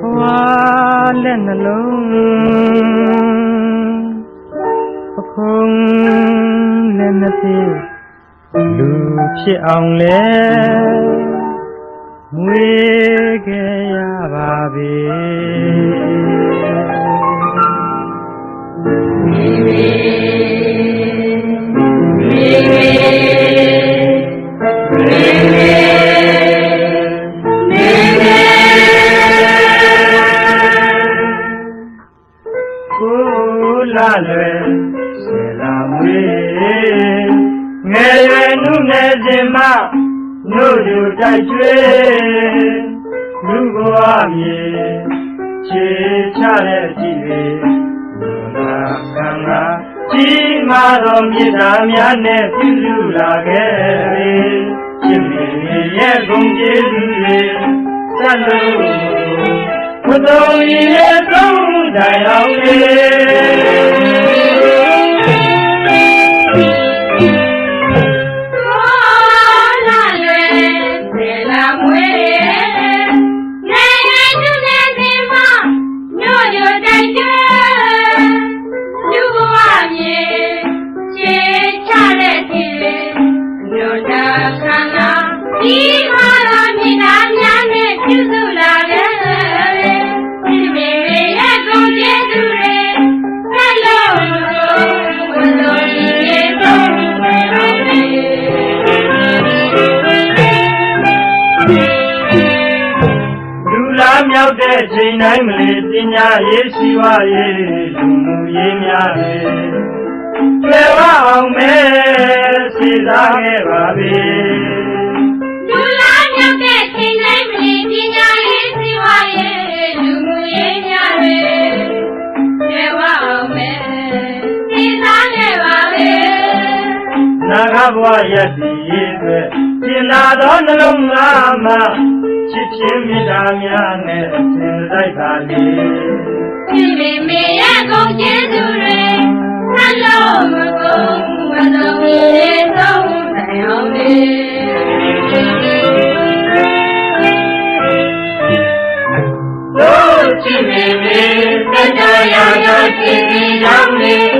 ဘဝလက်နှလုံးပခုံးလက်နှစ်သေးလူဖြစ်အောင်လဲမွေးခဲ့ရပါပြီ နုနယ်စဉ်မှနို့လူတိုက်ကျွေးလူဘဝမြေခြေချတဲ့ကြည့်တွေဘုရားကံကကြီးမာသောမြေသားများနဲ့ပြုစုလာခဲ့ပြီရှင်မေရဲ့ဂုဏ်ကျေးဇူးတွေဆက်လို့ဘုသောရဲ့သုံးတိုင်အောင်လေလာ ဒီမှာတော့မြေသားများနဲ့ပြုစုလာတယ်ဒီမေရဲ့ကိုကျေးဇူးတွေဆက်လို့ဘုလိုရေဆုံးမယ်အောင်လေလူလာမြောက်တဲ့ချိန်တိုင်းမလီပညာရေးရှိဝရေးလူမှုရေးများရေကျေဝအောင်မဲစီစားခဲ့ပါပြီ ဘဝယတ္တိရေးအတွက်ပြင်လာသောနှလုံးသားမှာချစ်ချင်းမေတ္တာများနဲ့သင်တိုက်ပါလေဒီမေမေရဲ့ကုန်ကျေးဇူးတွေနှလုံးမကုန်မလုံးရေးဆုံးနိုင်အောင်လေတို့ချစ်မေမေတက်ကြရရချစ်ပြီးရောက်လေ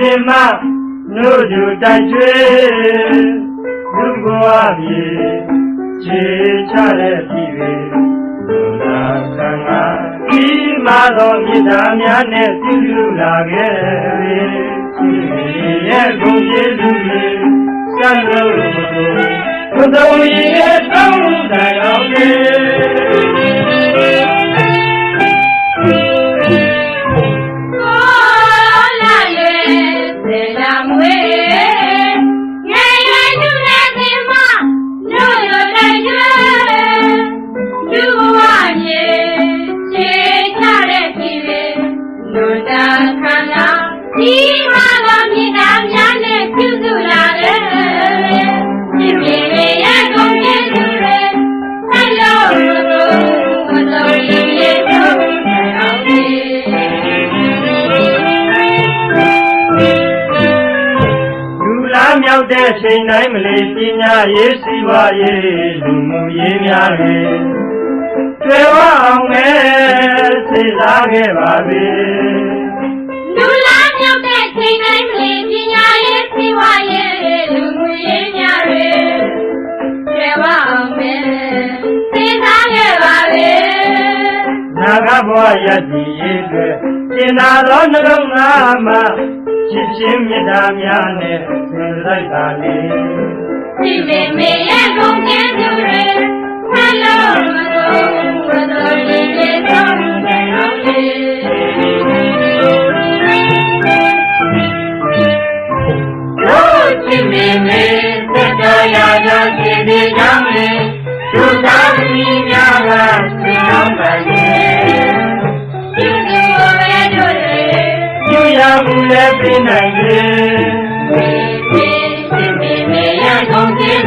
စဉ်မှနို့ယူတိုက်ကျွေးလူဘဝပြေခြေချတဲ့ပြည်တွေဘုရားကံကဒီမာသောမြေသားများနဲ့ပြုလူလာခဲ့ပြီရှင်ရဲ့ဂုဏ်ကျေးဇူးတွေဆက်လို့ဘုသောရဲ့ ဒီမှာတော့မြေသားများနဲ့ပြုစုလာတယ်ဒီမြေရဲ့ကုန်ကျေးဇူးတွေဆက်လို့မလို့မလို့ရေဆုံးအောင်လေလူလားမြောက်တဲ့ချိန်တိုင်းမလီပညာရေးစီးပွားရေးလူမှုရေးများတွေကျွယ်ဝအောင်မဲစေစားခဲ့ပါပြီလူလာမြော ထိန်နိုင်မလင်ပညာရေးစီဝါရေးလူမှုရေးများတွေကျေဝအောင်မဲသိသားခဲ့ပါလေနာဂဘဝရည်ရည်တွေကျင်နာသောနှလုံးသားမှာချစ်ချင်းမေတ္တာများနဲ့ဆင်လိုက်ပါလေဒီမေမေရဲ့ကုန်ကျင်းသူတွေဟယ်လိုမတော်ဘူးဘယ်လိုလဲတော့ဘယ်လိုလဲ နေကြမယ်ဒုသာသမီးများကသင်အောင်ပါလေဒီလိုပဲတို့လေကျူရမှုလည်းပြနိုင်ရဲ့ဒီဒီဒီဒီရကုန်တဲ့